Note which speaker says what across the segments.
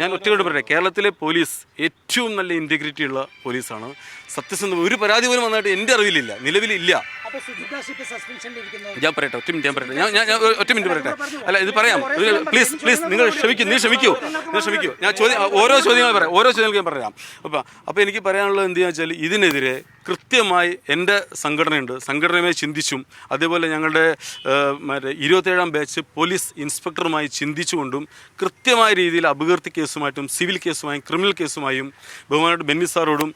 Speaker 1: ഞാൻ ഒറ്റയോട് പറയാം കേരളത്തിലെ പോലീസ് ഏറ്റവും നല്ല ഇന്റഗ്രിറ്റി ഉള്ള പോലീസാണ്. സത്യസന്ധം ഒരു പരാതി പോലും വന്നായിട്ട് എന്റെ അറിവിലില്ല നിലവിലില്ല ഞാൻ പറയട്ടെ ഒറ്റ മിനിറ്റ് ഞാൻ പറയട്ടെ. ഞാൻ ഞാൻ ഒറ്റ മിനിറ്റ് പറയട്ടെ. അല്ല ഇത് പറയാം. പ്ലീസ് പ്ലീസ് നിങ്ങൾ ക്ഷമിക്കൂ നീ ക്ഷമിക്കൂ നിങ്ങൾ ക്ഷമിക്കൂ. ഞാൻ ചോദ്യം ഓരോ ചോദ്യങ്ങൾ പറയാം ഓരോ ചോദ്യങ്ങൾക്ക് ഞാൻ പറയാം. അപ്പം അപ്പോൾ എനിക്ക് പറയാനുള്ളത് എന്തെന്ന് വെച്ചാൽ ഇതിനെതിരെ കൃത്യമായി എന്റെ സംഘടനയുണ്ട്. സംഘടനയുമായി ചിന്തിച്ചും അതേപോലെ ഞങ്ങളുടെ മറ്റേ ഇരുപത്തേഴാം ബാച്ച് പോലീസ് ഇൻസ്പെക്ടറുമായി ചിന്തിച്ചുകൊണ്ടും കൃത്യമായ രീതിയിൽ അപകീർത്തി കേസുമായിട്ടും സിവിൽ കേസുമായും ക്രിമിനൽ കേസുമായും ബഹുമാനപ്പെട്ട ബെന്നി സാറോടും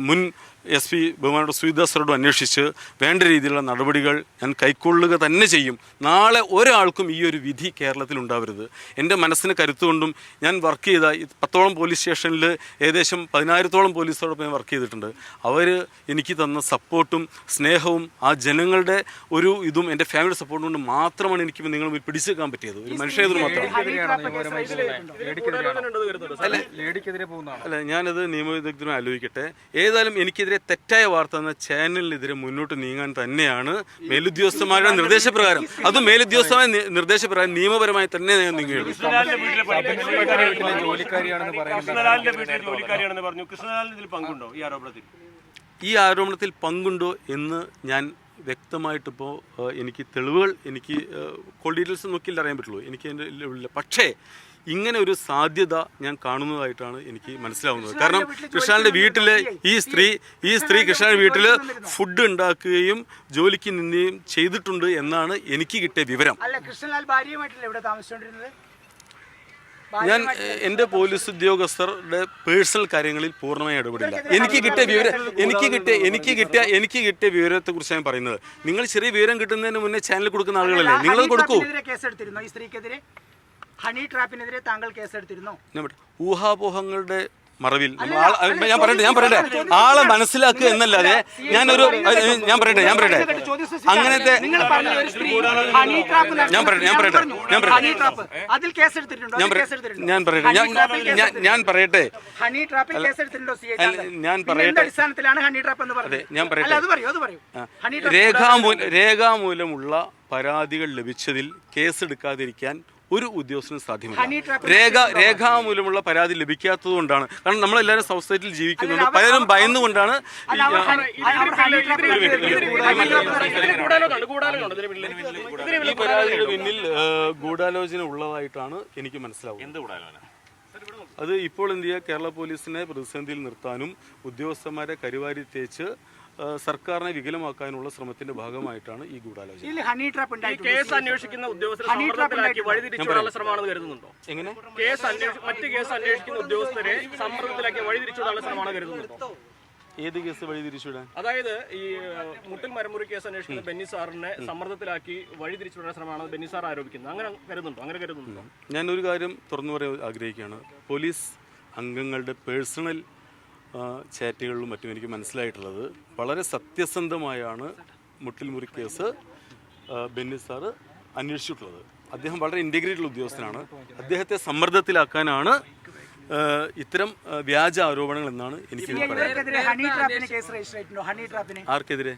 Speaker 1: മുൻ എസ് പി ബഹുമാനോട് സുവിദാസറോടും അന്വേഷിച്ച് വേണ്ട രീതിയിലുള്ള നടപടികൾ ഞാൻ കൈക്കൊള്ളുക തന്നെ ചെയ്യും. നാളെ ഒരാൾക്കും ഈ ഒരു വിധി കേരളത്തിൽ ഉണ്ടാവരുത്. എന്റെ മനസ്സിന് കരുത്തുകൊണ്ടും ഞാൻ വർക്ക് ചെയ്ത പത്തോളം പോലീസ് സ്റ്റേഷനിൽ ഏകദേശം പതിനായിരത്തോളം പോലീസോടൊപ്പം ഞാൻ വർക്ക് ചെയ്തിട്ടുണ്ട്. അവർ എനിക്ക് തന്ന സപ്പോർട്ടും സ്നേഹവും ആ ജനങ്ങളുടെ ഒരു ഇതും എന്റെ ഫാമിലി സപ്പോർട്ടും കൊണ്ട് മാത്രമാണ് എനിക്ക് നിങ്ങൾ പിടിച്ചു വെക്കാൻ പറ്റിയത്. ഒരു മനുഷ്യർ മാത്രമാണ്. അല്ല ഞാനത് നിയമവിദഗ്ധരും ആലോചിക്കട്ടെ. ഏതായാലും എനിക്കെതിരെ തെറ്റായ വാർത്ത എന്ന ചാനലിനെതിരെ മുന്നോട്ട് നീങ്ങാൻ തന്നെയാണ് മേലുദ്യോഗസ്ഥന്മാരുടെ നിർദ്ദേശപ്രകാരം. അത് മേലുദ്യോഗസ്ഥമായ നിർദ്ദേശപ്രകാരം നിയമപരമായി തന്നെ നീങ്ങുകയുള്ളൂ.
Speaker 2: ജോലിക്കാരിയാണെന്ന്
Speaker 3: പറഞ്ഞു. കൃഷ്ണലാലിന് പങ്കുണ്ടോ ഈ ആരോപണത്തിൽ?
Speaker 1: ഈ ആരോപണത്തിൽ പങ്കുണ്ടോ എന്ന് ഞാൻ വ്യക്തമായിട്ടിപ്പോൾ എനിക്ക് തെളിവുകൾ എനിക്ക് കോൾ ഡീറ്റെയിൽസ് നോക്കിയില്ല അറിയാൻ പറ്റുള്ളൂ. എനിക്ക് അതിന്റെ ഇല്ല പക്ഷേ ഇങ്ങനെ ഒരു സാധ്യത ഞാൻ കാണുന്നതായിട്ടാണ് എനിക്ക് മനസ്സിലാവുന്നത്. കാരണം കൃഷ്ണാലിന്റെ വീട്ടിലെ ഈ സ്ത്രീ ഈ സ്ത്രീ കൃഷ്ണാലിന്റെ വീട്ടിൽ ഫുഡ് ഉണ്ടാക്കുകയും ജോലിക്ക് നിന്നുകയും ചെയ്തിട്ടുണ്ട് എന്നാണ് എനിക്ക് കിട്ടിയ വിവരം. ഞാൻ എന്റെ പോലീസ് ഉദ്യോഗസ്ഥരുടെ പേഴ്സണൽ കാര്യങ്ങളിൽ പൂർണമായി ഇടപെടില്ല. എനിക്ക് കിട്ടിയ വിവരം എനിക്ക് കിട്ടിയ എനിക്ക് കിട്ടിയ എനിക്ക് കിട്ടിയ വിവരത്തെ കുറിച്ച് ഞാൻ പറയുന്നത്. നിങ്ങൾ ചെറിയ വിവരം കിട്ടുന്നതിന് മുന്നേ ചാനൽ കൊടുക്കുന്ന ആളുകളല്ലേ? നിങ്ങൾ
Speaker 4: ഹണി
Speaker 1: കൊടുക്കൂ.
Speaker 4: ഹണി ട്രാപ്പിനെതിരെ താങ്കൾ കേസെടുത്തിരുന്നോ?
Speaker 1: ഞാൻ പറയട്ടെ, ഊഹാപോഹങ്ങളുടെ മറവിൽ. ഞാൻ പറയട്ടെ ഞാൻ പറയട്ടെ. ആളെ മനസ്സിലാക്കുക എന്നല്ലാതെ ഞാനൊരു ഞാൻ പറയട്ടെ ഞാൻ പറയട്ടെ. അങ്ങനത്തെ
Speaker 4: ഒരു സ്ത്രീ ഹണി
Speaker 1: ഞാൻ പറയട്ടെ, ഞാൻ പറയട്ടെ. ഞാൻ പറയട്ടെ. ഞാൻ പറയട്ടെ. ഞാൻ ഞാൻ പറയട്ടെ. ഞാൻ പറയട്ടെ. ഞാൻ പറയട്ടെ. രേഖാമൂലമുള്ള പരാതികൾ ലഭിച്ചതിൽ കേസെടുക്കാതിരിക്കാൻ ഒരു ഉദ്യോഗസ്ഥനും സാധ്യമല്ല. രേഖ രേഖാമൂലമുള്ള പരാതി ലഭിക്കാത്തത് കൊണ്ടാണ് കാരണം നമ്മളെല്ലാവരും സൊസൈറ്റിയിൽ ജീവിക്കുന്നുണ്ട് പലരും ഭയന്നുകൊണ്ടാണ് ഈ- പരാതിയുടെ പിന്നിൽ ഗൂഢാലോചന ഉള്ളതായിട്ടാണ് എനിക്ക് മനസ്സിലാവുന്നത്. അത് ഇപ്പോൾ എന്ത് ചെയ്യുക? കേരള പോലീസിനെ പ്രതിസന്ധിയിൽ നിർത്താനും ഉദ്യോഗസ്ഥന്മാരെ കരുവാരി തേച്ച് സർക്കാരിനെ വികലമാക്കാനുള്ള ശ്രമത്തിന്റെ ഭാഗമായിട്ടാണ് ഈ ഗൂഢാലോചന.
Speaker 4: ഇതിൽ ഹണി ട്രാപ്പ്
Speaker 3: ഈ
Speaker 4: ഉണ്ടായിട്ടുണ്ട്.
Speaker 3: കേസ് അന്വേഷിക്കുന്ന ഉദ്യോഗസ്ഥരെ. വഴിതിരിച്ചുവിടാനുള്ള ശ്രമമാണെന്ന് കരുതുന്നുണ്ടോ?
Speaker 1: എങ്ങനെ?
Speaker 3: കേസ് മറ്റ് കേസ് അന്വേഷിക്കുന്ന ഉദ്യോഗസ്ഥരെ സമ്മർദ്ദത്തിലാക്കി വഴിതിരിച്ചുവിടാനുള്ള ശ്രമമാണ് കരുതുന്നുണ്ടോ?
Speaker 1: ഏത് കേസ് വഴി തിരിച്ചുവിടാൻ
Speaker 3: അതായത് ഈ മുട്ടിൽ മരമുറി കേസ് അന്വേഷിക്കുന്ന ബെന്നി സാറിനെ സമ്മർദ്ദത്തിലാക്കി വഴിതിരിച്ചുവിടാൻ ശ്രമമാണ് ബെന്നി സാർ ആരോപിക്കുന്നത് അങ്ങനെ കരുതുന്നുണ്ടോ? അങ്ങനെ കരുതുന്നുണ്ടോ?
Speaker 1: ഞാൻ ഒരു കാര്യം തുറന്നു പറയാൻ ആഗ്രഹിക്കുകയാണ്. പോലീസ് അംഗങ്ങളുടെ പേഴ്സണൽ ചാറ്റുകളിലും മറ്റും എനിക്ക് മനസ്സിലായിട്ടുള്ളത്. വളരെ സത്യസന്ധമായാണ് മുട്ടിൽമുറി കേസ് ബെന്നി സാറ് അന്വേഷിച്ചിട്ടുള്ളത്. അദ്ദേഹം വളരെ ഇന്റഗ്രേറ്റഡ് ഉദ്യോഗസ്ഥനാണ്. അദ്ദേഹത്തെ സമ്മർദ്ദത്തിലാക്കാനാണ് ഇത്തരം വ്യാജ ആരോപണങ്ങൾ എന്നാണ് എനിക്ക് ആർക്കെതിരെ?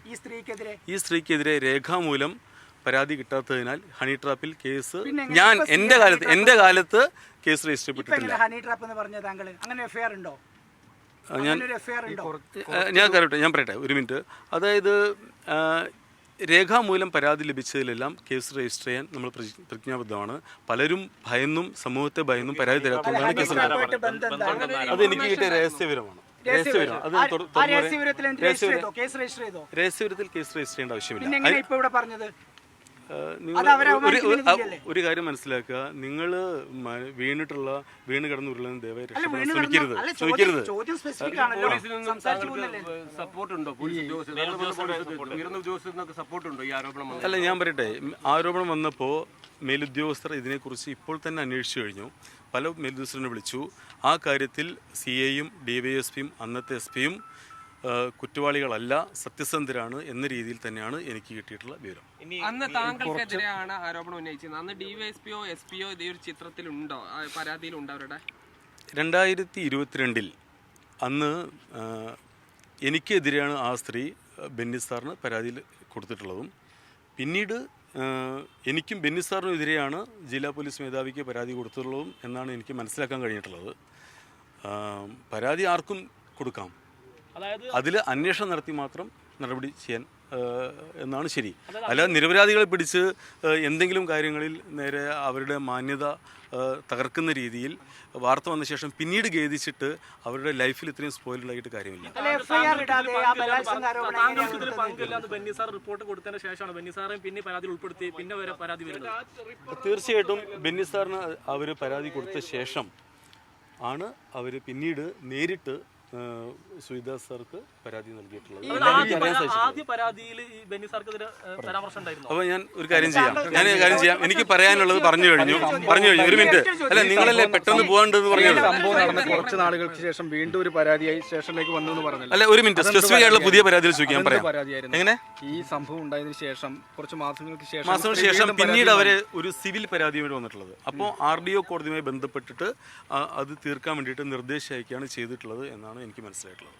Speaker 4: ഈ സ്ത്രീക്കെതിരെ?
Speaker 1: രേഖാമൂലം പരാതി കിട്ടാത്തതിനാൽ ഹണി ട്രാപ്പിൽ കേസ് ഞാൻ എന്റെ
Speaker 4: എന്റെ
Speaker 1: കാലത്ത് എന്റെ കാലത്ത് കേസ് രജിസ്റ്റർ ചെയ്യപ്പെട്ടിട്ടില്ല
Speaker 4: ഹണി ട്രാപ്പ് എന്ന് പറഞ്ഞ താങ്കൾ അങ്ങനെ എഫ്ഐആർ ഉണ്ടോ?
Speaker 1: ഞാൻ ഞാൻ പറയട്ടെ ഞാൻ പറയട്ടെ ഒരു മിനിറ്റ്. അതായത് രേഖാമൂലം പരാതി ലഭിച്ചതിലെല്ലാം കേസ് രജിസ്റ്റർ ചെയ്യാൻ നമ്മൾ പ്രതിജ്ഞാബദ്ധമാണ്. പലരും ഭയന്നും സമൂഹത്തെ ഭയന്നും പരാതി തരാത്തതുകൊണ്ടാണ് കേസ് അത് എനിക്ക് കിട്ടിയ രഹസ്യവിവരമാണ്.
Speaker 4: രഹസ്യവിവരത്തിൽ കേസ് രജിസ്റ്റർ
Speaker 1: ചെയ്യേണ്ട ആവശ്യമില്ല. ഒരു- ഒരു- കാര്യം മനസ്സിലാക്കുക. നിങ്ങൾ വീണിട്ടുള്ള വീണ് കിടന്ന് ഉരുളെന്ന് ദയവായി ശ്രമിക്കരുത്. ശ്രമിക്കരുത്.
Speaker 4: ചോദ്യം ചോദ്യം സ്പെസിഫിക് ആണല്ലോ. സംസാരിച്ചു പോകുന്നല്ലേ?
Speaker 3: സപ്പോർട്ട് ഉണ്ടോ പോലീസ് ഉദ്യോഗസ്ഥർ ഉയർന്ന ഉദ്യോഗസ്ഥർക്ക് സപ്പോർട്ട് ഉണ്ടോ ഈ ആരോപണം വന്നത്?
Speaker 1: അല്ല ഞാൻ പറയട്ടെ. ആരോപണം വന്നപ്പോൾ മേലുദ്യോഗസ്ഥർ ഇതിനെക്കുറിച്ച് ഇപ്പോൾ തന്നെ അന്വേഷിച്ചു കഴിഞ്ഞു. പല മേലുദ്യോഗസ്ഥരെ വിളിച്ചു. ആ കാര്യത്തിൽ സി എയും ഡി വൈ എസ് പിയും അന്നത്തെ എസ് പിയും കുറ്റവാളികളല്ല സത്യസന്ധരാണ് എന്ന രീതിയിൽ തന്നെയാണ് എനിക്ക് കിട്ടിയിട്ടുള്ള വിവരം.
Speaker 5: അന്ന് താങ്കൾക്കെതിരെയാണ് ആരോപണം ഉന്നയിച്ചത്. അന്ന് ഡിവൈഎസ്പിയോ എസ് പിയോ ഇതേ ഒരു ചിത്രത്തിലുണ്ടോ? പരാതിയിലുണ്ടോ അവരുടെ?
Speaker 1: രണ്ടായിരത്തി ഇരുപത്തിരണ്ടിൽ അന്ന് എനിക്കെതിരെയാണ് ആ സ്ത്രീ ബെന്നി സാറിന് പരാതിയിൽ കൊടുത്തിട്ടുള്ളതും. പിന്നീട് എനിക്കും ബെന്നി സാറിനും എതിരെയാണ് ജില്ലാ പോലീസ് മേധാവിക്ക് പരാതി കൊടുത്തിട്ടുള്ളതും എന്നാണ് എനിക്ക് മനസ്സിലാക്കാൻ കഴിഞ്ഞിട്ടുള്ളത്. പരാതി ആർക്കും കൊടുക്കാം? അതിൽ അന്വേഷണം നടത്തി മാത്രം നടപടി ചെയ്യാൻ എന്നാണ് ശരി. അല്ലാതെ നിരപരാധികളെ പിടിച്ച് എന്തെങ്കിലും കാര്യങ്ങളിൽ നേരെ അവരുടെ മാന്യത തകർക്കുന്ന രീതിയിൽ വാർത്ത വന്ന ശേഷം പിന്നീട് ഖേദിച്ചിട്ട് അവരുടെ ലൈഫിൽ ഇത്രയും സ്പോയിൽ ഉണ്ടായിട്ട് കാര്യമില്ല.
Speaker 4: അല്ലെ
Speaker 1: തീർച്ചയായിട്ടും ബെന്നി സാറിന് അവർ പരാതി കൊടുത്ത ശേഷം ആണ് അവർ പിന്നീട് നേരിട്ട് സുനിദാസ് സാർക്ക് പരാതി നൽകിയിട്ടുള്ളത്.
Speaker 3: ആദ്യ പരാ- പരാതിയിൽ ഈ ബെന്നി സാർക്കെതിരെ പരാമർശം ഉണ്ടായിരുന്നു?
Speaker 1: അപ്പോൾ ഞാൻ ഒരു കാര്യം ചെയ്യാം. ഞാൻ ഒരു കാര്യം ചെയ്യാം. എനിക്ക് പറയാനുള്ളത് പറഞ്ഞു കഴിഞ്ഞു. പറഞ്ഞു കഴിഞ്ഞു. ഒരു മിനിറ്റ്. അല്ല നിങ്ങളല്ലേ പെട്ടെന്ന് പോകാണ്ടെന്ന് പറഞ്ഞത്?
Speaker 2: സംഭവം നടന്ന കുറച്ച് നാളുകൾക്ക് ശേഷം വീണ്ടും ഒരു പരാതിയായി സ്റ്റേഷനിലേക്ക് വന്നു എന്ന് പറഞ്ഞു
Speaker 1: അല്ല ഒരു മിനിറ്റ്. സ്പെസിഫിക് ആയിട്ടുള്ള പുതിയ പരാതിയിൽ ചോദിക്കാൻ പറയാം. എങ്ങനെ?
Speaker 2: ഈ സംഭവം ഉണ്ടായതിനു ശേഷം കുറച്ച് മാസങ്ങൾക്ക് ശേഷം
Speaker 1: മാസങ്ങൾക്ക് ശേഷം പിന്നീട് അവർ ഒരു സിവിൽ പരാതിയുമായി വന്നിട്ടുള്ളത്. അപ്പോൾ ആർ ഡി ഒ കോടതിയുമായി ബന്ധപ്പെട്ടിട്ട് അത് തീർക്കാൻ വേണ്ടിയിട്ട് നിർദ്ദേശം അയക്കുകയാണ് ചെയ്തിട്ടുള്ളത് എന്നാണ് എനിക്ക് മനസ്സിലായിട്ടുള്ളത്.